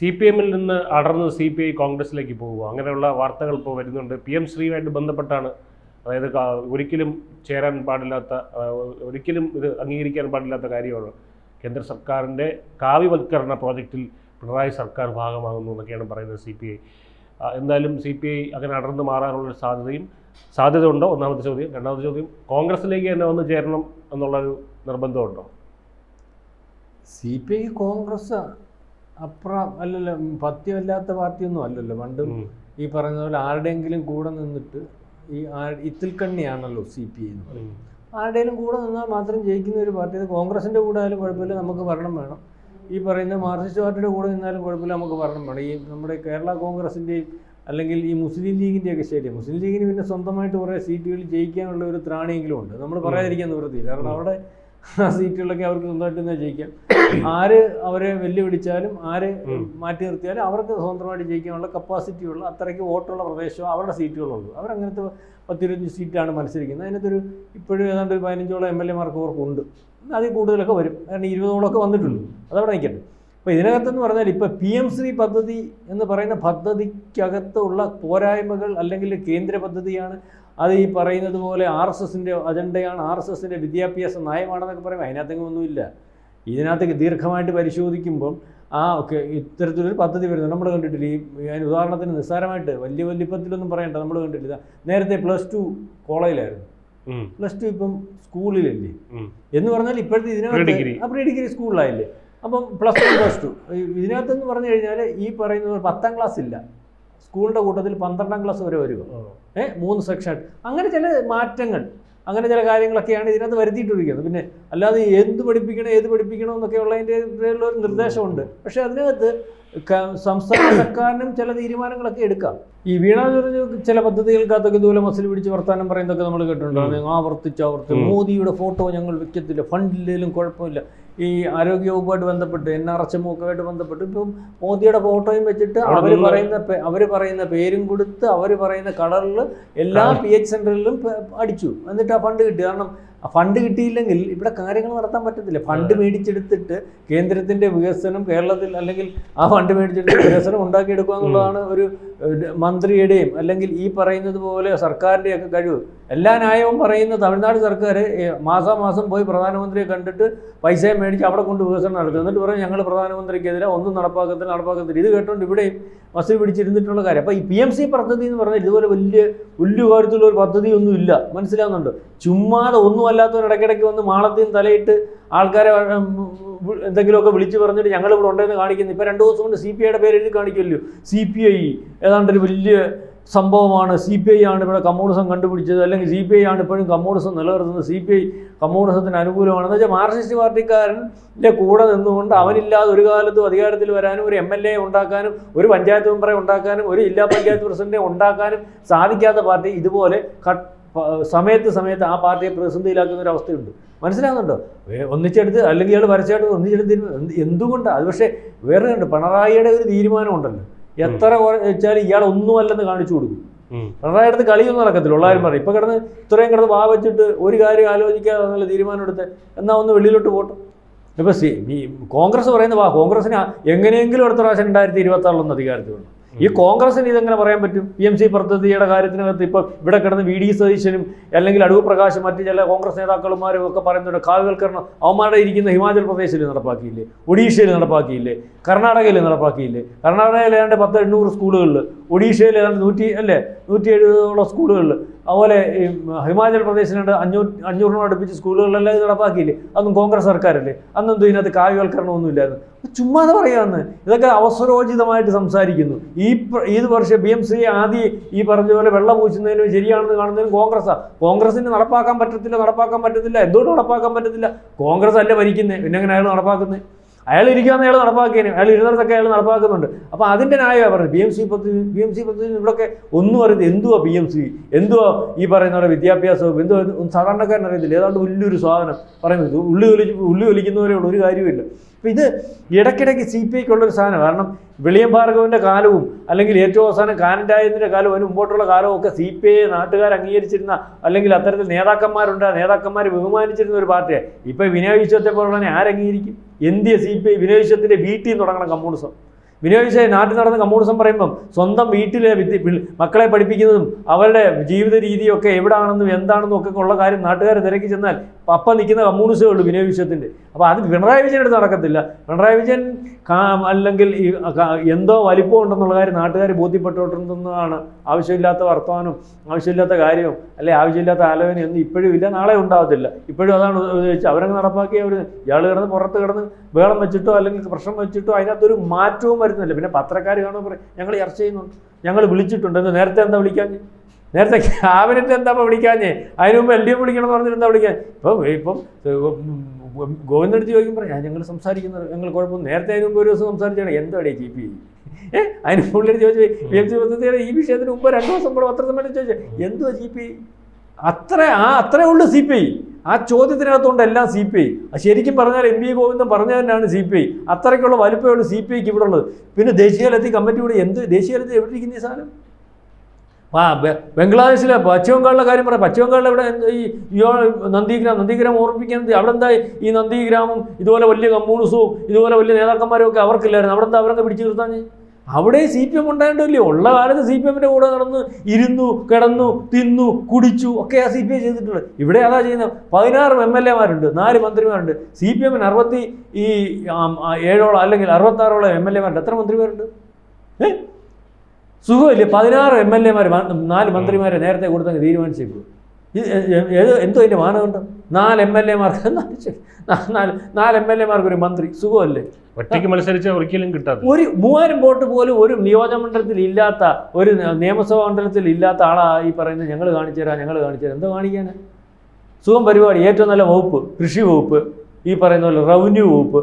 C P എമ്മിൽ നിന്ന് അടർന്ന് C P I കോൺഗ്രസിലേക്ക് പോകുക. അങ്ങനെയുള്ള വാർത്തകൾ ഇപ്പോൾ വരുന്നുണ്ട്. പി എം ശ്രീയുമായിട്ട് ബന്ധപ്പെട്ടാണ്. അതായത് ഒരിക്കലും ചേരാൻ പാടില്ലാത്ത ഒരിക്കലും ഇത് അംഗീകരിക്കാൻ പാടില്ലാത്ത കാര്യമാണ്. കേന്ദ്ര സർക്കാരിന്റെ കാവ്യവൽക്കരണ പ്രോജക്റ്റിൽ പിണറായി സർക്കാർ ഭാഗമാകുന്നു എന്നൊക്കെയാണ് പറയുന്നത് സി പി ഐ. എന്തായാലും സി പി ഐ അങ്ങനെ അടർന്നു മാറാനുള്ള സാധ്യതയും സാധ്യത ഉണ്ടോ ഒന്നാമത്തെ ചോദ്യം. രണ്ടാമത്തെ ചോദ്യം കോൺഗ്രസിലേക്ക് തന്നെ വന്ന് ചേരണം എന്നുള്ളൊരു നിർബന്ധമുണ്ടോ? സി പി ഐ കോൺഗ്രസ് അപ്പുറം അല്ലല്ലോ പത്യമല്ലാത്ത പാർട്ടിയൊന്നും അല്ലല്ലോ. പണ്ടും ഈ പറഞ്ഞ പോലെ ആരുടെയെങ്കിലും കൂടെ നിന്നിട്ട് ഈ ഇത്തിൽക്കണ്ണിയാണല്ലോ സി പി ഐ എന്ന് പറയുന്നത്. ആരുടെയും കൂടെ നിന്നാൽ മാത്രം ജയിക്കുന്ന ഒരു പാർട്ടി അത് കോൺഗ്രസിന്റെ കൂടെ ആയാലും കുഴപ്പമില്ല നമുക്ക് ഭരണം വേണം. ഈ പറയുന്ന മാർക്സിസ്റ്റ് പാർട്ടിയുടെ കൂടെ നിന്നാലും കുഴപ്പമില്ല നമുക്ക് ഭരണം വേണം. ഈ നമ്മുടെ കേരള കോൺഗ്രസിന്റെയും അല്ലെങ്കിൽ ഈ മുസ്ലിം ലീഗിന്റെയൊക്കെ ശരി മുസ്ലിം ലീഗിന് പിന്നെ സ്വന്തമായിട്ട് കുറേ സീറ്റുകളിൽ ജയിക്കാനുള്ള ഒരു ത്രാണിയെങ്കിലും ഉണ്ട്. നമ്മൾ പറയാതിരിക്കാൻ നിവൃത്തിയില്ല. കാരണം അവിടെ ആ സീറ്റുകളൊക്കെ അവർക്ക് സ്വന്തമായിട്ട് തന്നെ ജയിക്കാം. ആര് അവരെ വെല്ലുവിളിച്ചാലും ആര് മാറ്റി നിർത്തിയാലും അവർക്ക് സ്വതന്ത്രമായിട്ട് ജയിക്കാനുള്ള കപ്പാസിറ്റി ഉള്ള അത്രയ്ക്ക് വോട്ടുള്ള പ്രദേശവും അവരുടെ സീറ്റുകളുള്ളൂ. അവരങ്ങനത്തെ പത്തിരുപത്തഞ്ച് സീറ്റാണ് മത്സരിക്കുന്നത്. അതിനകത്തൊരു ഇപ്പോഴും ഏതാണ്ട് ഒരു പതിനഞ്ചോളം എം എൽ എമാർക്ക് അവർക്കുണ്ട്. അതിൽ കൂടുതലൊക്കെ വരും. കാരണം ഇരുപതോളമൊക്കെ വന്നിട്ടുള്ളൂ അതവിടെ നിൽക്കട്ടെ. അപ്പോൾ ഇതിനകത്തെന്ന് പറഞ്ഞാൽ ഇപ്പോൾ പി എം ശ്രീ പദ്ധതി എന്ന് പറയുന്ന പദ്ധതിക്കകത്തുള്ള പോരായ്മകൾ അല്ലെങ്കിൽ കേന്ദ്ര പദ്ധതിയാണ്. അത് ഈ പറയുന്നത് പോലെ ആർ എസ് എസിന്റെ അജണ്ടയാണ്. ആർ എസ് എസിന്റെ വിദ്യാഭ്യാസ നയമാണെന്നൊക്കെ പറയുമ്പോൾ അതിനകത്തെങ്കിലും ഒന്നുമില്ല. ഇതിനകത്തേക്ക് ദീർഘമായിട്ട് പരിശോധിക്കുമ്പം ആ ഓക്കെ ഇത്തരത്തിലൊരു പദ്ധതി വരുന്നത് നമ്മൾ കണ്ടിട്ടില്ല ഈ അതിന് ഉദാഹരണത്തിന് നിസ്സാരമായിട്ട് വലിയ വലിപ്പത്തിലൊന്നും പറയണ്ട നമ്മൾ കണ്ടിട്ടില്ല. നേരത്തെ പ്ലസ് ടു കോളേജിലായിരുന്നു. പ്ലസ് ടു ഇപ്പം സ്കൂളിലല്ലേ? എന്ന് പറഞ്ഞാൽ ഇപ്പോഴത്തെ. ഇതിനകത്ത് ആ പ്രീ ഡിഗ്രി സ്കൂളിലായില്ലേ? അപ്പം പ്ലസ് വൺ പ്ലസ് ടു. ഇതിനകത്തെന്ന് പറഞ്ഞു കഴിഞ്ഞാൽ ഈ പറയുന്നത് ഒരു പത്താം ക്ലാസ് ഇല്ല. സ്കൂളിന്റെ കൂട്ടത്തിൽ പന്ത്രണ്ടാം ക്ലാസ് വരെ വരുമോ ഏഹ് മൂന്ന് സെക്ഷൻ. അങ്ങനെ ചില മാറ്റങ്ങൾ. അങ്ങനെ ചില കാര്യങ്ങളൊക്കെയാണ് ഇതിനകത്ത് വരുത്തിയിട്ടിരിക്കുന്നത്. പിന്നെ അല്ലാതെ എന്ത് പഠിപ്പിക്കണം ഏത് പഠിപ്പിക്കണം എന്നൊക്കെ പേരിലുള്ള ഒരു നിർദ്ദേശമുണ്ട്. പക്ഷേ അതിനകത്ത് സംസ്ഥാന സർക്കാരിനും ചില തീരുമാനങ്ങളൊക്കെ എടുക്കാം. ഈ വീണ ചില പദ്ധതികൾക്കകത്തൊക്കെ ഇതുപോലെ മസിൽ പിടിച്ച് വർത്താനം പറയുന്നതൊക്കെ നമ്മൾ കേട്ടിട്ടുണ്ട്. ആവർത്തിച്ച് ആവർത്തിച്ച് മോദിയുടെ ഫോട്ടോ ഞങ്ങൾ വെക്കത്തില്ല. ഫണ്ടില്ലെങ്കിലും കുഴപ്പമില്ല. ഈ ആരോഗ്യവകുപ്പായിട്ട് ബന്ധപ്പെട്ട് എൻ ആർ എച്ച് എം ഒക്കെ ആയിട്ട് ബന്ധപ്പെട്ട് ഇപ്പം മോദിയുടെ ഫോട്ടോയും വെച്ചിട്ട് അവർ പറയുന്ന അവർ പറയുന്ന പേരും കൊടുത്ത് അവർ പറയുന്ന കളറിൽ എല്ലാ പി എച്ച് സെന്ററിലും അടിച്ചു. എന്നിട്ട് ആ ഫണ്ട് കിട്ടി. കാരണം ആ ഫണ്ട് കിട്ടിയില്ലെങ്കിൽ ഇവിടെ കാര്യങ്ങൾ നടത്താൻ പറ്റത്തില്ല. ഫണ്ട് മേടിച്ചെടുത്തിട്ട് കേന്ദ്രത്തിന്റെ വികസനം കേരളത്തിൽ അല്ലെങ്കിൽ ആ ഫണ്ട് മേടിച്ചെടുത്ത് വികസനം ഉണ്ടാക്കിയെടുക്കുക എന്നുള്ളതാണ് ഒരു മന്ത്രിയുടെയും അല്ലെങ്കിൽ ഈ പറയുന്നത് പോലെ സർക്കാരിന്റെയൊക്കെ കഴിവ്. എല്ലാ ന്യായവും പറയുന്ന തമിഴ്നാട് സർക്കാർ മാസാമാസം പോയി പ്രധാനമന്ത്രിയെ കണ്ടിട്ട് പൈസയും മേടിച്ച് അവിടെ കൊണ്ട് വികസനം നടത്തും. എന്നിട്ട് പറയും ഞങ്ങൾ പ്രധാനമന്ത്രിക്കെതിരെ ഒന്നും നടപ്പാക്കത്തില്ല നടപ്പാക്കത്തില്ല. ഇത് കേട്ടുകൊണ്ട് ഇവിടെയും മസിൽ പിടിച്ചിരുന്നിട്ടുള്ള കാര്യം. അപ്പോൾ ഈ പി എം സി പദ്ധതി എന്ന് പറഞ്ഞാൽ ഇതുപോലെ വലിയ വലിയ ഒരു പദ്ധതിയൊന്നും ഇല്ല മനസ്സിലാവുന്നുണ്ട്? ചുമ്മാതെ ഒന്നും അല്ലാത്തവർ ഇടയ്ക്കിടയ്ക്ക് വന്ന് മാളത്തിൽ തലയിട്ട് ആൾക്കാരെ എന്തെങ്കിലുമൊക്കെ വിളിച്ച് പറഞ്ഞിട്ട് ഞങ്ങൾ ഇവിടെ ഉണ്ടെന്ന് കാണിക്കുന്നു. ഇപ്പോൾ രണ്ട് ദിവസം കൊണ്ട് സി പി ഐയുടെ പേര് കാണിക്കുമല്ലോ. സി പി ഐ ഏതാണ്ട് ഒരു വലിയ സംഭവമാണ്. സി പി ഐ ആണ് ഇവിടെ കമ്മ്യൂണിസം കണ്ടുപിടിച്ചത്. അല്ലെങ്കിൽ സി പി ഐ ആണ് ഇപ്പോഴും കമ്മ്യൂണിസം നിലനിർത്തുന്നത്. സി പി ഐ കമ്മ്യൂണിസത്തിന് അനുകൂലമാണെന്ന് വെച്ചാൽ മാർക്സിസ്റ്റ് പാർട്ടിക്കാരന്റെ കൂടെ നിന്നുകൊണ്ട് അവനില്ലാതെ ഒരു കാലത്തും അധികാരത്തിൽ വരാനും ഒരു എം എൽ എ ഉണ്ടാക്കാനും ഒരു പഞ്ചായത്ത് മെമ്പറെ ഉണ്ടാക്കാനും ഒരു ജില്ലാ പഞ്ചായത്ത് പ്രസിഡന്റിനെ ഉണ്ടാക്കാനും സാധിക്കാത്ത പാർട്ടി ഇതുപോലെ സമയത്ത് സമയത്ത് ആ പാർട്ടിയെ പ്രതിസന്ധിയിലാക്കുന്ന ഒരു അവസ്ഥയുണ്ട്. മനസ്സിലാകുന്നുണ്ടോ ഒന്നിച്ചെടുത്ത് അല്ലെങ്കിൽ ഇയാൾ വരച്ചായിട്ട് ഒന്നിച്ചെടുത്ത് എന്തുകൊണ്ടാണ് അത് പക്ഷേ വേറെ ഉണ്ട് പിണറായിയുടെ ഒരു തീരുമാനം ഉണ്ടല്ലോ എത്ര വെച്ചാൽ ഇയാൾ ഒന്നുമല്ലെന്ന് കാണിച്ചു കൊടുക്കും. പിണറായി അടുത്ത് കളിയൊന്നും നടക്കത്തില്ല ഉള്ളാരും പറയും. ഇപ്പൊ കിടന്ന് ഇത്രയും കിടന്ന് വാ വെച്ചിട്ട് ഒരു കാര്യം ആലോചിക്കാതെ നല്ല തീരുമാനം എടുത്ത് എന്നാ ഒന്ന് വെളിയിലോട്ട് പോട്ടെ. ഇപ്പൊ സി കോൺഗ്രസ് പറയുന്ന വാ കോൺഗ്രസിന് എങ്ങനെയെങ്കിലും അടുത്ത പ്രാവശ്യം രണ്ടായിരത്തി ഇരുപത്തി ആറിലൊന്ന് അധികാരത്തിൽ വേണം ഈ കോൺഗ്രസിന് ഇതെങ്ങനെ പറയാൻ പറ്റും? പി എം സി പദ്ധതിയുടെ കാര്യത്തിനകത്ത് ഇപ്പം ഇവിടെ കിടന്ന് വി ഡി സതീശനും അല്ലെങ്കിൽ അടൂർ പ്രകാശും മറ്റ് ചില കോൺഗ്രസ് നേതാക്കളുമാരും ഒക്കെ പറയുന്നുണ്ട് കാവ്യവൽക്കരണം അവന്മാരുടെ ഇരിക്കുന്ന ഹിമാചൽ പ്രദേശിൽ നടപ്പാക്കിയില്ലേ? ഒഡീഷയിൽ നടപ്പാക്കിയില്ലേ? കർണാടകയിൽ നടപ്പാക്കിയില്ലേ? കർണാടകയിൽ ഏതാണ്ട് പത്ത് എണ്ണൂറ് സ്കൂളുകളിൽ ഒഡീഷയിൽ ഏതാണ്ട് നൂറ്റി അല്ലേ? നൂറ്റി എഴുപതോളം സ്കൂളുകളിൽ. അതുപോലെ ഈ ഹിമാചൽ പ്രദേശിലുണ്ട് അഞ്ഞൂറ് അഞ്ഞൂറിനോട് അടുപ്പിച്ച് സ്കൂളുകളിലെല്ലാം ഇത് നടപ്പാക്കിയില്ലേ? അന്നും കോൺഗ്രസ് സർക്കാരല്ലേ? അന്നും ഇതിനകത്ത് കാവ്യവൽക്കരണം ഒന്നും ഇല്ലായിരുന്നു ചുമ്മാതെ പറയാമെന്ന് ഇതൊക്കെ അവസരോചിതമായിട്ട് സംസാരിക്കുന്നു. ഈ ഈ വർഷം ബി എം സി ആദ്യം ഈ പറഞ്ഞ പോലെ വെള്ളം പൂച്ചുന്നതിനും ശരിയാണെന്ന് കാണുന്നതിനും കോൺഗ്രസ്സാണ് കോൺഗ്രസിന് നടപ്പാക്കാൻ പറ്റത്തില്ല നടപ്പാക്കാൻ പറ്റത്തില്ല. എന്തുകൊണ്ട് നടപ്പാക്കാൻ പറ്റത്തില്ല? കോൺഗ്രസ് അല്ല ഭരിക്കുന്നത് പിന്നെ എങ്ങനെ അയാൾ നടപ്പാക്കുന്നത്? അയാൾ ഇരിക്കാന്ന് അയാൾ നടപ്പാക്കിയാലും അയാൾ ഇരുന്നിടത്തൊക്കെ അയാൾ നടപ്പാക്കുന്നുണ്ട്. അപ്പോൾ അതിന്റെ ന്യായം പറഞ്ഞത് പി എം സി പദ്ധതി പി എം സി പദ്ധതി ഇവിടെയൊക്കെ ഒന്നും അറിയത് എന്തുവാ പി എം സി എന്തുവാ ഈ പറയുന്ന പോലെ വിദ്യാഭ്യാസവും എന്തുവാ ഇത്? സാധാരണക്കാരൻ അറിയത്തില്ല. ഏതാണ്ട് വലിയൊരു സാധനം പറയുന്നത്. ഉള്ളി ഒലിച്ച് ഉള്ളി ഒലിക്കുന്നവരെയുള്ള ഒരു കാര്യമില്ല ഇത് ഇടയ്ക്കിടയ്ക്ക് സി പി ഐക്കുള്ളൊരു സാധനം കാരണം വിളിയം ഭാർഗവന്റെ കാലവും അല്ലെങ്കിൽ ഏറ്റവും അവസാനം കാനഡായതിന്റെ കാലവും അതിന് മുമ്പോട്ടുള്ള കാലവും ഒക്കെ സി പി ഐ നാട്ടുകാർ അംഗീകരിച്ചിരുന്ന അല്ലെങ്കിൽ അത്തരത്തിൽ നേതാക്കന്മാരുണ്ട്. ആ നേതാക്കന്മാർ ബഹുമാനിച്ചിരുന്ന ഒരു പാർട്ടിയാണ്. ഇപ്പോൾ വിനയ വിശ്വത്തെ പോലുള്ളതിനെ ആരംഗീകരിക്കും എന്തിയ സി പി ഐ വിനയ വിശ്വത്തിന്റെ വീട്ടിൽ തുടങ്ങണം കമ്മ്യൂണിസം. വിജയൻ നാട്ടിൽ നടന്ന കമ്മ്യൂണിസം പറയുമ്പം സ്വന്തം വീട്ടിലെ വിദ്യ മക്കളെ പഠിപ്പിക്കുന്നതും അവരുടെ ജീവിത രീതിയൊക്കെ എവിടാണെന്നും എന്താണെന്നും ഒക്കെ ഉള്ള കാര്യം നാട്ടുകാർ തിരക്കി ചെന്നാൽ അപ്പം നിൽക്കുന്ന കമ്മ്യൂണിസ്റ്റേ ഉള്ളൂ ബിനോയ് വിശ്വത്തിന്റെ അപ്പോൾ അത് പിണറായി വിജയൻ അടുത്ത് നടക്കത്തില്ല. പിണറായി വിജയൻ അല്ലെങ്കിൽ ഈ എന്തോ വലിപ്പം ഉണ്ടെന്നുള്ള കാര്യം നാട്ടുകാർ ബോധ്യപ്പെട്ടുകൊണ്ടിരുന്നതാണ്. ആവശ്യമില്ലാത്ത വർത്തമാനം ആവശ്യമില്ലാത്ത കാര്യവും അല്ലെ ആവശ്യമില്ലാത്ത ആലോചനയൊന്നും ഇപ്പോഴും ഇല്ല നാളെ ഉണ്ടാവത്തില്ല. ഇപ്പോഴും അതാണ് ഉദ്ദേശിച്ചത്. അവരങ്ങ് നടപ്പാക്കി അവർ ഇയാൾ കിടന്ന് പുറത്ത് കിടന്ന് വേളം വെച്ചിട്ടോ അല്ലെങ്കിൽ പ്രശ്നം വെച്ചിട്ടോ അതിനകത്തൊരു മാറ്റവും വരുന്നില്ല. പിന്നെ പത്രക്കാർ കാണുമ്പോൾ പറയും ഞങ്ങൾ ചർച്ച ചെയ്യുന്നുണ്ട്. ഞങ്ങൾ വിളിച്ചിട്ടുണ്ട്. എന്ന് നേരത്തെ എന്താ വിളിക്കാഞ്ഞ്? നേരത്തെ ക്യാബിനറ്റ് എന്താ വിളിക്കാഞ്ഞേ? അതിന് മുമ്പ് എൽ ഡി എഫ് വിളിക്കണം എന്ന് പറഞ്ഞിട്ട് എന്താ വിളിക്കാൻ? ഇപ്പം ഇപ്പം ഗോവിന്ദടുത്ത് ചോദിക്കുമ്പോൾ ഞാൻ ഞങ്ങൾ സംസാരിക്കുന്നത് ഞങ്ങൾ കുഴപ്പം നേരത്തെ അതിന് മുമ്പ് ഒരു ദിവസം സംസാരിച്ചാണ് എന്താണ് ജി പി? ഏഹ് അതിന് പുള്ളിയുടെ ചോദിച്ചു പി എം സി പദ്ധതിയുടെ ഈ വിഷയത്തിന് മുമ്പ് രണ്ട് ദിവസം കൂടെ പത്രസമ്മേളനം ചോദിച്ചു എന്തോ ജി പി? അത്ര ആ അത്രേ ഉള്ളൂ സി പി ഐ. ആ ചോദ്യത്തിനകത്തുകൊണ്ട് എല്ലാം സി പി ഐ. ശരിക്കും പറഞ്ഞാൽ എം വി ഗോവിന്ദൻ പറഞ്ഞ തന്നെയാണ് സി പി ഐ. അത്രയ്ക്കുള്ള വലുപ്പമുള്ള സി പി ഐക്ക് ഇവിടെ ഉള്ളത്. പിന്നെ ദേശീയതലത്തിൽ കമ്മിറ്റി കൂടെ എന്ത് ദേശീയ ദേശീയതലത്തിൽ എവിടെ ഇരിക്കുന്ന ഈ സാധനം? ആ ബംഗ്ലാദേശിലെ പശ്ചിമ ബംഗാളിലെ കാര്യം പറയാം പശ്ചിമ ഇവിടെ ഈ നന്ദിഗ്രാം നന്ദിഗ്രാം ഓർമ്മിക്കാൻ അവിടെ എന്താ ഈ നന്ദിഗ്രാമും ഇതുപോലെ വലിയ കമ്മ്യൂണിസവും ഇതുപോലെ വലിയ നേതാക്കന്മാരും ഒക്കെ അവർക്കില്ലായിരുന്നു. അവിടെ എന്താ അവരൊക്കെ പിടിച്ചു നിർത്താൻ അവിടെ സി പി എം ഉണ്ടായിട്ടില്ലേ ഉള്ള കാലത്ത് സി പി എമ്മിന്റെ കൂടെ നടന്ന് ഇരുന്നു കിടന്നു തിന്നു കുടിച്ചു ഒക്കെ ആ സി പി ഐ ചെയ്തിട്ടുള്ളത്. ഇവിടെ അതാ ചെയ്യുന്നത്. പതിനാറ് എം എൽ എമാരുണ്ട് നാല് മന്ത്രിമാരുണ്ട്. സി പി എമ്മിന് അറുപത്തി ഈ ഏഴോളം അല്ലെങ്കിൽ അറുപത്താറോളം എം എൽ എമാരുണ്ട് എത്ര മന്ത്രിമാരുണ്ട്? ഏ? സുഖമില്ലേ? പതിനാറ് എം എൽ എമാർ നാല് മന്ത്രിമാരെ നേരത്തെ കൊടുത്തങ്ങ് തീരുമാനിച്ചേക്കും. ഏത് എന്തോ അതിന്റെ മാനദണ്ഡം? നാല് എം എൽ എമാർക്ക് നാല് നാല് എം എൽ എമാർക്ക് ഒരു മന്ത്രി സുഖമല്ലേ? ഒറ്റയ്ക്ക് മത്സരിച്ച ഒരിക്കലും കിട്ടാത്ത ഒരു മൂവായിരം വോട്ട് പോലും ഒരു നിയോജകമണ്ഡലത്തിൽ ഇല്ലാത്ത ഒരു നിയമസഭാ മണ്ഡലത്തിൽ ഇല്ലാത്ത ആളാ ഈ പറയുന്നത് ഞങ്ങൾ കാണിച്ചു തരാം ഞങ്ങൾ കാണിച്ചു തരാം. എന്തോ കാണിക്കാൻ സുഖം പരിപാടി ഏറ്റവും നല്ല വകുപ്പ് കൃഷി വകുപ്പ് ഈ പറയുന്ന പോലെ റവന്യൂ വകുപ്പ്?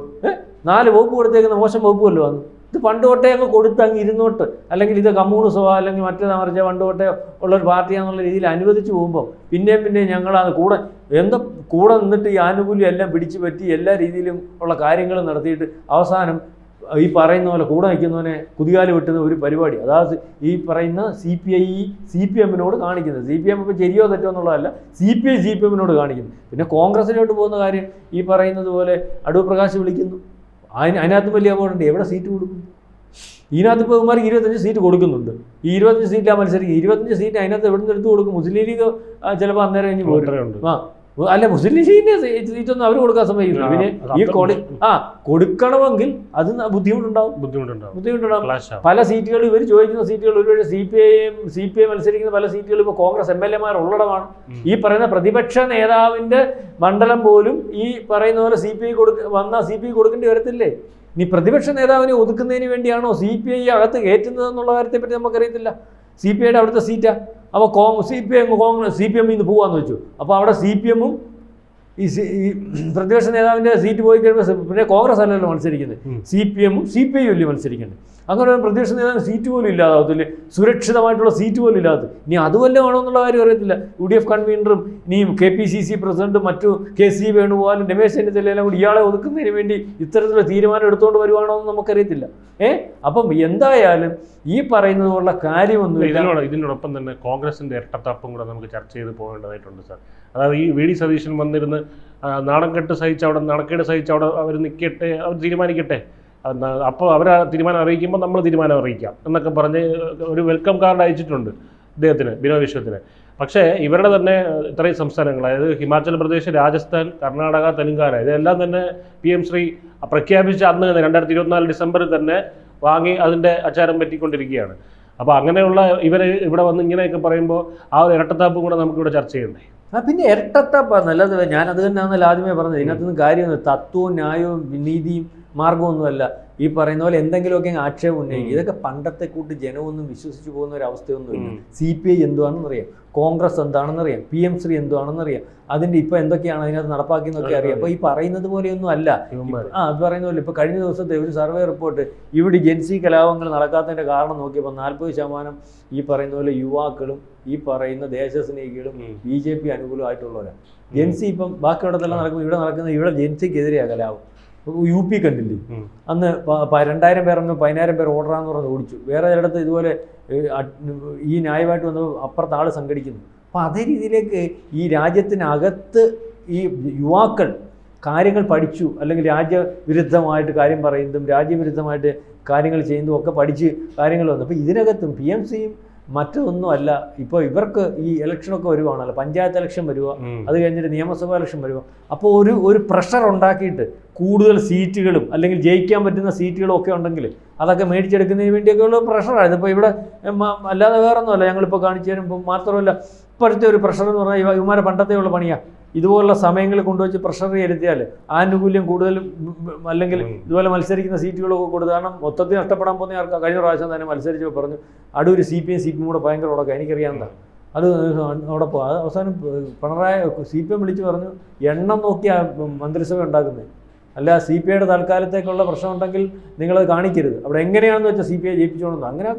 നാല് വകുപ്പ് കൊടുത്തേക്കുന്ന മോശം വകുപ്പ് വല്ലതും വന്നു ഇത് പണ്ട് തൊട്ടേ അങ്ങ് കൊടുത്ത് അങ്ങ് ഇരുന്നോട്ട്. അല്ലെങ്കിൽ ഇത് കമ്മ്യൂണിസമോ അല്ലെങ്കിൽ മറ്റേതാ മറിച്ച പണ്ട് തൊട്ടേ ഉള്ള ഒരു പാർട്ടിയാന്നുള്ള രീതിയിൽ അനുവദിച്ച് പോകുമ്പോൾ പിന്നെയും പിന്നെയും ഞങ്ങളത് കൂടെ എന്താ കൂടെ നിന്നിട്ട് ഈ ആനുകൂല്യം എല്ലാം പിടിച്ചു പറ്റി എല്ലാ രീതിയിലും ഉള്ള കാര്യങ്ങൾ നടത്തിയിട്ട് അവസാനം ഈ പറയുന്ന പോലെ കൂടെ നിൽക്കുന്നവനെ കുതികാലം വെട്ടുന്ന ഒരു പരിപാടി. അതായത് ഈ പറയുന്ന C P I C P എമ്മിനോട് കാണിക്കുന്നത്. സി പി എം ഇപ്പോൾ ശരിയോ തെറ്റോ എന്നുള്ളതല്ല C P I C P എമ്മിനോട് കാണിക്കുന്നു പിന്നെ കോൺഗ്രസിലോട്ട് പോകുന്ന കാര്യം ഈ പറയുന്നത് പോലെ അടൂർ പ്രകാശ് വിളിക്കുന്നു. അതിന് അതിനകത്ത് വലിയ അപകടമുണ്ട്. എവിടെ സീറ്റ് കൊടുക്കും? ഇതിനകത്ത് ഇപ്പോൾ ഇവന്മാർക്ക് ഇരുപത്തഞ്ച് സീറ്റ് കൊടുക്കുന്നുണ്ട്. ഈ ഇരുപത്തഞ്ച് സീറ്റാണ് മത്സരിക്കും ഇരുപത്തഞ്ച് സീറ്റ് അതിനകത്ത് എവിടെ നിന്ന് എടുത്ത് കൊടുക്കും? മുസ്ലിം ലീഗ് ചിലപ്പോൾ അന്നേരം കഴിഞ്ഞ് പോയിട്ടുണ്ട് ആ അല്ല മുസ്ലിം ലീഗിന്റെ സീറ്റൊന്നും അവർ കൊടുക്കാൻ സമ്മതിക്കില്ല. ആ, പിന്നെ ഈ കോളി ആ കൊടുക്കണമെങ്കിൽ അത് ബുദ്ധിമുട്ടുണ്ടാവും. ബുദ്ധിമുട്ടുണ്ടാവും. ബുദ്ധിമുട്ടുണ്ടാവും. പല സീറ്റുകൾ ഇവർ ചോദിക്കുന്ന സീറ്റുകൾ ഒരുപക്ഷെ C P I C P I മത്സരിക്കുന്ന പല സീറ്റുകൾ ഇപ്പോൾ കോൺഗ്രസ് എം എൽ എമാർ ഉള്ളടമാണ്. ഈ പറയുന്ന പ്രതിപക്ഷ നേതാവിന്റെ മണ്ഡലം പോലും ഈ പറയുന്ന പോലെ സി പി ഐ കൊടുക്ക വന്നാൽ സി പി ഐ കൊടുക്കേണ്ടി വരത്തില്ലേ? ഇനി പ്രതിപക്ഷ നേതാവിനെ ഒതുക്കുന്നതിന് വേണ്ടിയാണോ സി പി ഐ അകത്ത് കയറ്റുന്നത് എന്നുള്ള കാര്യത്തെപ്പറ്റി നമുക്കറിയത്തില്ല. സി പി ഐയുടെ അവിടുത്തെ സീറ്റാ. അപ്പോൾ കോ C P M Congress C P എമ്മിൽ നിന്ന് പോകാമെന്ന് വെച്ചു. അപ്പോൾ അവിടെ സി പി എമ്മും ഈ സി- ഈ പ്രതിപക്ഷ നേതാവിന്റെ സീറ്റ് പോയി കഴിയുമ്പോൾ പിന്നെ കോൺഗ്രസ് അല്ലല്ലോ മത്സരിക്കുന്നത്. സി പി എമ്മും സി പി ഐ അല്ലേ മത്സരിക്കുന്നത് അങ്ങനെ ഒരു പ്രതീക്ഷ നേതാവിന് സീറ്റ് പോലും ഇല്ലാതാവത്തില്ലേ? സുരക്ഷിതമായിട്ടുള്ള സീറ്റ് പോലും ഇല്ലാത്ത ഇനി അതുവല്ല ആണോ എന്നുള്ള കാര്യം അറിയത്തില്ല. യു ഡി എഫ് കൺവീനറും ഇനിയും കെ പി സി സി പ്രസിഡന്റും മറ്റു കെ സി വേണുപോലും രമേശ് ചെന്നിത്തലയെല്ലാം കൂടി ഇയാളെ ഒതുക്കുന്നതിന് വേണ്ടി ഇത്തരത്തിലുള്ള തീരുമാനം എടുത്തുകൊണ്ട് വരുവാണോ എന്ന് നമുക്കറിയത്തില്ല. ഏ? അപ്പം എന്തായാലും ഈ പറയുന്നത് പോലുള്ള കാര്യമൊന്നും ഇതിനോട് ഇതിനോടൊപ്പം തന്നെ കോൺഗ്രസിന്റെ ഇരട്ടത്താപ്പും കൂടെ നമുക്ക് ചർച്ച ചെയ്ത് പോകേണ്ടതായിട്ടുണ്ട് സാർ. അതായത് ഈ വി ഡി സതീശൻ വന്നിരുന്ന് ആ, നാണം കെട്ട് സഹിച്ച് അവിടെ നാണക്കേട് സഹിച്ച് അവിടെ അവർ നിൽക്കട്ടെ അവർ തീരുമാനിക്കട്ടെ? അപ്പോൾ അവർ തീരുമാനം അറിയിക്കുമ്പോൾ നമ്മൾ തീരുമാനം അറിയിക്കാം എന്നൊക്കെ പറഞ്ഞ് ഒരു വെൽക്കം കാർഡ് അയച്ചിട്ടുണ്ട് ഇദ്ദേഹത്തിന് ബിനോ വിശ്വത്തിന്. പക്ഷേ ഇവരുടെ തന്നെ ഇത്രയും സംസ്ഥാനങ്ങൾ അതായത് ഹിമാചൽ പ്രദേശ് രാജസ്ഥാൻ കർണാടക തെലുങ്കാന ഇതെല്ലാം തന്നെ പി എം ശ്രീ പ്രഖ്യാപിച്ച അന്ന് തന്നെ രണ്ടായിരത്തി ഇരുപത്തിനാല് ഡിസംബറിൽ തന്നെ വാങ്ങി അതിന്റെ അച്ചാരം പറ്റിക്കൊണ്ടിരിക്കുകയാണ്. അപ്പോൾ അങ്ങനെയുള്ള ഇവർ ഇവിടെ വന്ന് ഇങ്ങനെയൊക്കെ പറയുമ്പോൾ ആ ഒരു ഇരട്ടത്താപ്പും കൂടെ നമുക്കിവിടെ ചർച്ച ചെയ്യണ്ടേ? ആ പിന്നെ ഇരട്ടത്താപ്പാണ് നല്ലത്. ഞാൻ അത് തന്നെയാണെന്നല്ല ആദ്യമേ പറഞ്ഞത്. ഇതിനകത്തുനിന്ന് കാര്യമൊന്നും തത്വവും ന്യായവും നീതിയും മാർഗമൊന്നുമല്ല ഈ പറയുന്ന പോലെ എന്തെങ്കിലുമൊക്കെ ആക്ഷേപം ഉന്നയിക്കും. ഇതൊക്കെ പണ്ടത്തെ കൂട്ട് ജനമൊന്നും വിശ്വസിച്ച് പോകുന്ന ഒരു അവസ്ഥയൊന്നുമില്ല. സി പി ഐ എന്തുവാണെന്നറിയാം? കോൺഗ്രസ് എന്താണെന്നറിയാം? പി എം ശ്രീ എന്തുവാണെന്നറിയാം? അതിന്റെ ഇപ്പൊ എന്തൊക്കെയാണ് അതിനകത്ത് നടപ്പാക്കിയെന്നൊക്കെ അറിയാം. അപ്പൊ ഈ പറയുന്നത് പോലെയൊന്നും അല്ല. ആ അത് പറയുന്ന പോലെ ഇപ്പൊ കഴിഞ്ഞ ദിവസത്തെ ഒരു സർവേ റിപ്പോർട്ട് ഇവിടെ ജൻസി കലാപങ്ങൾ നടക്കാത്തതിന്റെ കാരണം നോക്കിയപ്പോൾ നാൽപ്പത് ശതമാനം ഈ പറയുന്ന പോലെ യുവാക്കളും ഈ പറയുന്ന ദേശസ്നേഹികളും. ബി ജെ പി അനുകൂലമായിട്ടുള്ളവരാണ്. ജെൻസി ഇപ്പം ബാക്കിയിടത്തെല്ലാം നടക്കുമ്പോൾ ഇവിടെ നടക്കുന്നത് ഇവിടെ ജെൻസിക്കെതിരെയാണ് കലാപം. യു പി കണ്ടില്ലേ? അന്ന് രണ്ടായിരം പേർ ഒന്ന് പതിനായിരം പേർ ഓർഡറാന്ന് പറഞ്ഞ് ഓടിച്ചു. വേറെ ചിലയിടത്ത് ഇതുപോലെ ഈ ന്യായമായിട്ട് വന്ന് അപ്പുറത്ത് ആൾ സംഘടിക്കുന്നു. അപ്പോൾ അതേ രീതിയിലേക്ക് ഈ രാജ്യത്തിനകത്ത് ഈ യുവാക്കൾ കാര്യങ്ങൾ പഠിച്ചു അല്ലെങ്കിൽ രാജ്യവിരുദ്ധമായിട്ട് കാര്യം പറയുന്നതും രാജ്യവിരുദ്ധമായിട്ട് കാര്യങ്ങൾ ചെയ്യുന്നതും ഒക്കെ പഠിച്ച് കാര്യങ്ങൾ വന്നു. അപ്പോൾ ഇതിനകത്തും പി എം സിയും മറ്റൊന്നും അല്ല ഇപ്പോൾ ഇവർക്ക് ഈ ഇലക്ഷനൊക്കെ വരുവാണല്ലോ. പഞ്ചായത്ത് ഇലക്ഷൻ വരുക. അത് കഴിഞ്ഞിട്ട് നിയമസഭാ ഇലക്ഷൻ വരുക അപ്പോൾ ഒരു ഒരു പ്രഷർ ഉണ്ടാക്കിയിട്ട് കൂടുതൽ സീറ്റുകളും അല്ലെങ്കിൽ ജയിക്കാൻ പറ്റുന്ന സീറ്റുകളും ഒക്കെ ഉണ്ടെങ്കിൽ അതൊക്കെ മേടിച്ചെടുക്കുന്നതിന് വേണ്ടിയൊക്കെയുള്ള പ്രഷറാണ് ഇതിപ്പോൾ ഇവിടെ അല്ലാതെ വേറൊന്നുമല്ല. ഞങ്ങളിപ്പോൾ കാണിച്ചു തരുമ്പോൾ മാത്രമല്ല ഇപ്പോഴത്തെ ഒരു പ്രഷർ എന്ന് പറഞ്ഞാൽ ഇവ- ഇവന്മാരെ പണ്ടത്തെയുള്ള പണിയാണ് ഇതുപോലുള്ള സമയങ്ങളിൽ കൊണ്ടുവച്ച് പ്രഷർ ചെലുത്തിയാൽ ആനുകൂല്യം ഉം, അല്ലെങ്കിൽ ഇതുപോലെ മത്സരിക്കുന്ന സീറ്റുകളൊക്കെ കൊടുത്ത് കാരണം മൊത്തത്തിൽ നഷ്ടപ്പെടാൻ പോകുന്ന ആൾക്കാർ കഴിഞ്ഞ പ്രാവശ്യം തന്നെ മത്സരിച്ചപ്പോൾ പറഞ്ഞു Adoor C P M C P M കൂടെ ഭയങ്കര ഉടക്കം. എനിക്കറിയാവുന്നതാണ് അത് അവിടെ പോ അത് അവസാനം പിണറായി സി പി എം വിളിച്ച് പറഞ്ഞു എണ്ണം നോക്കിയാണ് മന്ത്രിസഭ ഉണ്ടാക്കുന്നത് അല്ല സി പി ഐയുടെ തൽക്കാലത്തേക്കുള്ള പ്രശ്നം ഉണ്ടെങ്കിൽ നിങ്ങളത് കാണിക്കരുത്. അവിടെ എങ്ങനെയാണെന്ന് വെച്ചാൽ സി പി ഐ ജയിപ്പിച്ചോണെന്ന് അങ്ങനെ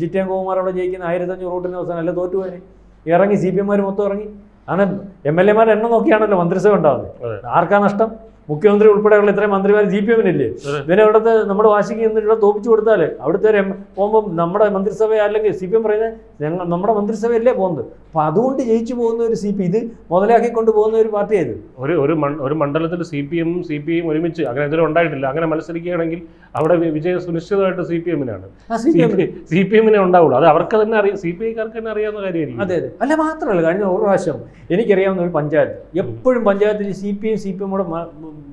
ജിറ്റേൻ കുമാർ അവിടെ ജയിക്കുന്ന ആയിരത്തഞ്ഞൂറ് വോട്ടിന് അവസാനം അല്ല തോറ്റുപോയി? ഇറങ്ങി സി പി എംമാർ മൊത്തം ഇറങ്ങി. ആണ്. എം എൽ എമാരെ എണ്ണം നോക്കിയാണല്ലോ മന്ത്രിസഭ ഉണ്ടാകുന്നത്. ആർക്കാ നഷ്ടം? മുഖ്യമന്ത്രി ഉൾപ്പെടെയുള്ള ഇത്രയും മന്ത്രിമാർ ജി പി എമ്മിനില്ലേ? ഇവരെ അവിടുത്തെ നമ്മുടെ വാശിക്ക് എന്നിട്ട് തോപ്പിച്ചു കൊടുത്താൽ അവിടുത്തെ പോകുമ്പോൾ നമ്മുടെ മന്ത്രിസഭ അല്ലെങ്കിൽ സി പി എം പറയുന്നത് ഞങ്ങൾ നമ്മുടെ മന്ത്രിസഭയല്ലേ പോകുന്നത് അപ്പൊ അതുകൊണ്ട് ജയിച്ചു പോകുന്ന ഒരു സി പി ഇത് മുതലാക്കിക്കൊണ്ട് പോകുന്ന ഒരു പാർട്ടിയായത് ഒരു ഒരു ഒരു മണ്ഡലത്തിൽ സി പി എമ്മും സി പി എം ഒരുമിച്ച് അങ്ങനെ ഇതിലും ഉണ്ടായിട്ടില്ല. അങ്ങനെ മത്സരിക്കുകയാണെങ്കിൽ അവിടെ വിജയം സുനിശ്ചിതമായിട്ട് C P എമ്മിനാണ്. C P M. എമ്മിനെ ഉണ്ടാവുള്ളൂ. അത് അവർക്ക് തന്നെ അറിയാം. സി പി ഐക്കാർക്ക് തന്നെ അറിയാവുന്ന കാര്യമായിരിക്കും. അതെ അതെ. അല്ല മാത്രമല്ല കഴിഞ്ഞ ഒരു പ്രാവശ്യം എനിക്കറിയാവുന്ന ഒരു പഞ്ചായത്ത് എപ്പോഴും പഞ്ചായത്തിൽ C P M C P M കൂടെ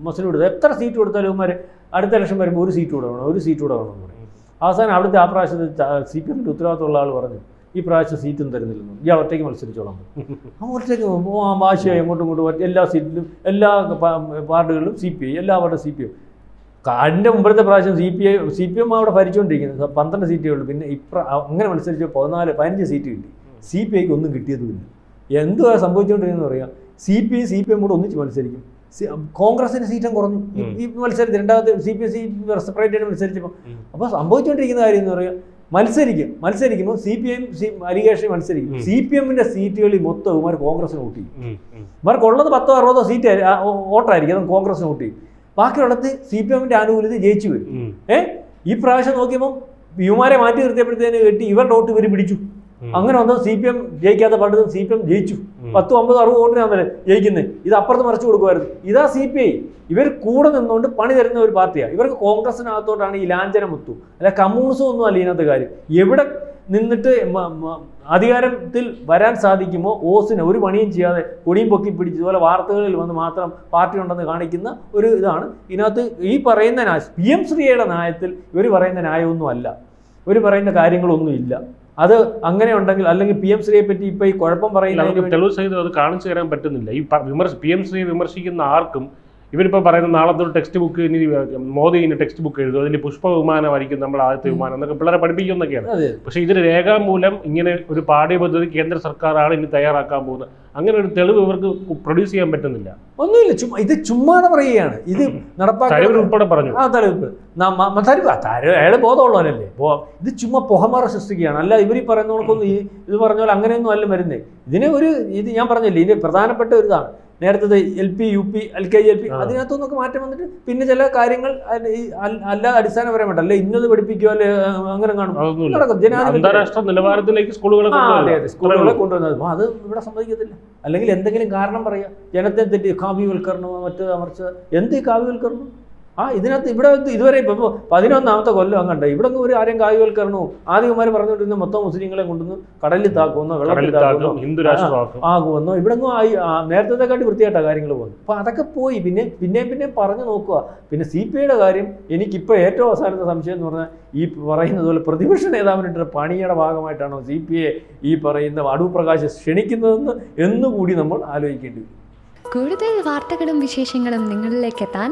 മസിൽ കൊടുത്തത് എത്ര സീറ്റ് കൊടുത്താലും ഇവന്മാർ അടുത്ത ഇലക്ഷൻ വരുമ്പോൾ ഒരു സീറ്റ് കൂടെ വേണം ഒരു സീറ്റ് കൂടെ വേണം അവസാനം അവിടുത്തെ ആ പ്രാവശ്യത്തിൽ സി പി എമ്മിന്റെ ഉത്തരവാദിത്തമുള്ള ആൾ പറഞ്ഞു. ഈ പ്രാവശ്യം സീറ്റും തരുന്നില്ലെന്ന് ഇയാൾ ഒറ്റയ്ക്ക് മത്സരിച്ചോളാം. ആ ഒറ്റയ്ക്ക് വാശിയായി അങ്ങോട്ടും ഇങ്ങോട്ടും എല്ലാ സീറ്റിലും എല്ലാ വാർഡുകളിലും സി പി ഐ എല്ലാ വാർഡും സി പി എം അതിന്റെ മുമ്പത്തെ പ്രാവശ്യം C P I C P M അവിടെ ഭരിച്ചുകൊണ്ടിരിക്കുന്നത് പന്ത്രണ്ട് സീറ്റേ ഉള്ളൂ. പിന്നെ ഇപ്ര അങ്ങനെ മത്സരിച്ച് പതിനാല് പതിനഞ്ച് സീറ്റ് കിട്ടി. സി പി ഐക്ക് ഒന്നും കിട്ടിയതുമില്ല. എന്തുവാ സംഭവിച്ചുകൊണ്ടിരിക്കുന്നത് പറയാം C P I C P M കൂടെ ഒന്നിച്ച് മത്സരിക്കും. കോൺഗ്രസിന്റെ കോൺഗ്രസിന് സീറ്റും കുറഞ്ഞു. ഈ- ഈ മത്സരത്തിൽ രണ്ടാമത് C P S C separate ആയിട്ട് മത്സരിച്ചപ്പോൾ അപ്പൊ അപ്പോൾ സംഭവിച്ചുകൊണ്ടിരിക്കുന്ന കാര്യം എന്ന് പറയാം. മത്സരിക്കും. മത്സരിക്കുമ്പോൾ C P M C allegation മത്സരിക്കും. സി പി എമ്മിന്റെ സീറ്റുകളിൽ മൊത്തം ഇവർ കോൺഗ്രസിന് വോട്ട് ചെയ്യും. ഇവർക്ക് ഉള്ളത് പത്തോ അറുപതോ സീറ്റ് വോട്ടായിരിക്കും. അതും കോൺഗ്രസിന് വോട്ട് ചെയ്യും. ബാക്കിയുള്ളത് സി പി എമ്മിന്റെ ആനുകൂല്യത്തിൽ ജയിച്ചു വരും. ഏഹ് ഈ പ്രാവശ്യം നോക്കിയപ്പോൾ യുമാരെ മാറ്റി നിർത്തിയപ്പോഴത്തേന് കെട്ടി ഇവരുടെ വോട്ട് ഇവർ പിടിച്ചു. അങ്ങനെ വന്നത് സി പി എം ജയിക്കാത്ത പണ്ടത് സി പി എം ജയിച്ചു. പത്ത് അമ്പത് അറുപത് വോട്ടിനാണല്ലേ ജയിക്കുന്നത് ഇത് അപ്പുറത്ത് മറിച്ചു കൊടുക്കുമായിരുന്നു. ഇതാ സി പി ഐ ഇവർ കൂടെ നിന്നുകൊണ്ട് പണി തരുന്ന ഒരു പാർട്ടിയാണ് ഇവർക്ക് കോൺഗ്രസിനകത്തോട്ടാണ് ഈ ലാഞ്ചന മുത്തു അല്ല കമ്മ്യൂണിസം ഒന്നും അല്ല ഇതിനകത്ത് കാര്യം. എവിടെ നിന്നിട്ട് അധികാരത്തിൽ വരാൻ സാധിക്കുമോ ഓസിന് ഒരു പണിയും ചെയ്യാതെ കൊടിയും പൊക്കി പിടിച്ച് ഇതുപോലെ വാർത്തകളിൽ വന്ന് മാത്രം പാർട്ടി ഉണ്ടെന്ന് കാണിക്കുന്ന ഒരു ഇതാണ് ഇതിനകത്ത് ഈ പറയുന്ന പി എം ശ്രീയുടെ ന്യായത്തിൽ ഇവർ പറയുന്ന ന്യായമൊന്നും അല്ല. ഇവർ പറയുന്ന കാര്യങ്ങളൊന്നും ഇല്ല. അത് അങ്ങനെ ഉണ്ടെങ്കിൽ അല്ലെങ്കിൽ പി എം ശ്രീയെ പറ്റി ഇപ്പൊ ഈ കുഴപ്പം പറയുന്ന തെളിവ് സഹിതം അത് കാണിച്ചു തരാൻ പറ്റുന്നില്ല. ഈ വിമർശ പി എം ശ്രീയെ വിമർശിക്കുന്ന ആർക്കും ഇവരിപ്പോൾ പറയുന്ന നാളത്തെ ഒരു ടെക്സ്റ്റ് ബുക്ക് ഇനി മോദി ഇനി ടെക്സ്റ്റ് ബുക്ക് എഴുതും. അതിൽ പുഷ്പ വിമാനമായിരിക്കും നമ്മൾ ആദ്യത്തെ വിമാനം എന്നൊക്കെ പിള്ളേരെ പഠിപ്പിക്കുന്നൊക്കെയാണ്. പക്ഷേ ഇതിന് രേഖാമൂലം ഇങ്ങനെ ഒരു പാഠ്യപദ്ധതി കേന്ദ്ര സർക്കാരാണ് ഇനി തയ്യാറാക്കാൻ പോകുന്നത്. അങ്ങനെ ഒരു തെളിവ് ഇവർക്ക് പ്രൊഡ്യൂസ് ചെയ്യാൻ പറ്റുന്നില്ല. ഒന്നുമില്ല. ചുമ്മാ ഇത് ചുമ്മാതെ പറയുകയാണ്. ഇത് നടപ്പാക്കാൻ ഉൾപ്പെടെ പറഞ്ഞു. ആ തരു അയാൾ ബോധമുള്ളവനല്ലേ? ബോ ഇത് ചുമ്മാ പുഹമാറ സൃഷ്ടിക്കുകയാണ്. അല്ല ഇവർ ഈ പറയുന്നവർക്കൊന്നും ഈ ഇത് പറഞ്ഞ പോലെ അങ്ങനെയൊന്നും അല്ല വരുന്നത് ഇതിന് ഒരു ഇത് ഞാൻ പറഞ്ഞില്ലേ ഇതിന് പ്രധാനപ്പെട്ട ഒരു ഇതാണ്. നേരത്തെ L P U P L K G L P അതിനകത്തൊന്നൊക്കെ അതിനകത്തുനിന്നൊക്കെ മാറ്റം വന്നിട്ട് പിന്നെ ചില കാര്യങ്ങൾ അല്ല അടിസ്ഥാനപരമായിട്ട് അല്ലെ ഇന്നത് പഠിപ്പിക്കുക അല്ലെ അങ്ങനെ കാണും. അന്താരാഷ്ട്ര നിലവാരത്തിലേക്ക് സ്കൂളുകളെ ആ, അതെ അതെ. സ്കൂളുകളെ കൊണ്ടുവന്നത് അത് ഇവിടെ സംഭവിക്കത്തില്ല. അല്ലെങ്കിൽ എന്തെങ്കിലും കാരണം പറയാം. ജനത്തെ തെറ്റി കാവ്യവൽക്കരണമോ മറ്റോ അമർച്ച എന്ത് കാവ്യവൽക്കരണം ആ ഇതിനകത്ത് ഇവിടെ ഇതുവരെ ഇപ്പോൾ പതിനൊന്നാമത്തെ കൊല്ലം അങ്ങണ്ട ഇവിടെ ഒരു ആരെയും കായികവൽക്കരണവും ആദ്യമാർ പറഞ്ഞുകൊണ്ടിരുന്ന മൊത്തം മുസ്ലിങ്ങളെ കൊണ്ടുവന്ന് കടലിൽ താക്കുമെന്നോ വെള്ളത്തിൽ താക്കുമെന്നോ ആകുമെന്നോ ഇവിടെ ആയി നേരത്തെക്കാട്ടി വൃത്തിയായിട്ടാണ് കാര്യങ്ങൾ പോകുന്നത്. അപ്പോൾ അതൊക്കെ പോയി. പിന്നെ പിന്നെയും പിന്നെയും പറഞ്ഞു നോക്കുക. പിന്നെ സി പി ഐയുടെ കാര്യം എനിക്കിപ്പോൾ ഏറ്റവും അവസാനത്തെ സംശയം എന്ന് പറഞ്ഞാൽ ഈ പറയുന്നത് പോലെ പ്രതിപക്ഷ നേതാവിനിട്ട പണിയുടെ ഭാഗമായിട്ടാണോ സി പി ഐ ഈ പറയുന്ന അടൂർ പ്രകാശ് ക്ഷണിക്കുന്നതെന്ന് എന്നുകൂടി നമ്മൾ ആലോചിക്കേണ്ടി വരും. കൂടുതൽ വാർത്തകളും വിശേഷങ്ങളും നിങ്ങളിലേക്ക് എത്താൻ